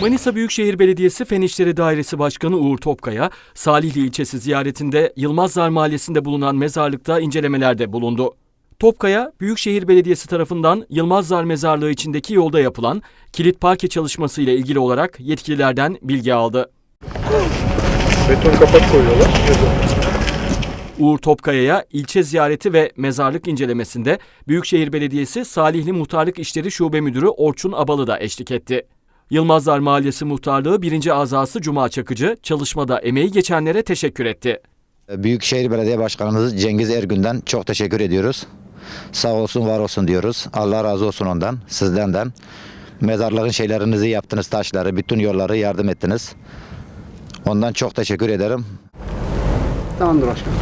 Manisa Büyükşehir Belediyesi Fen İşleri Dairesi Başkanı Uğur Topkaya, Salihli ilçesi ziyaretinde Yılmazlar Mahallesi'nde bulunan mezarlıkta incelemelerde bulundu. Topkaya, Büyükşehir Belediyesi tarafından Yılmazlar Mezarlığı içindeki yolda yapılan kilit parke çalışması ile ilgili olarak yetkililerden bilgi aldı. Beton kapak koyuyorlar. Uğur Topkaya'ya ilçe ziyareti ve mezarlık incelemesinde Büyükşehir Belediyesi Salihli Muhtarlık İşleri Şube Müdürü Orçun Abalı da eşlik etti. Yılmazlar Mahallesi Muhtarlığı 1. azası Cuma Çakıcı çalışmada emeği geçenlere teşekkür etti. Büyükşehir Belediye Başkanımız Cengiz Ergün'den çok teşekkür ediyoruz. Sağ olsun var olsun diyoruz. Allah razı olsun ondan, sizden Mezarlığın şeylerinizi yaptınız, taşları, bütün yolları yardım ettiniz. Ondan çok teşekkür ederim. Tamamdır başkanım.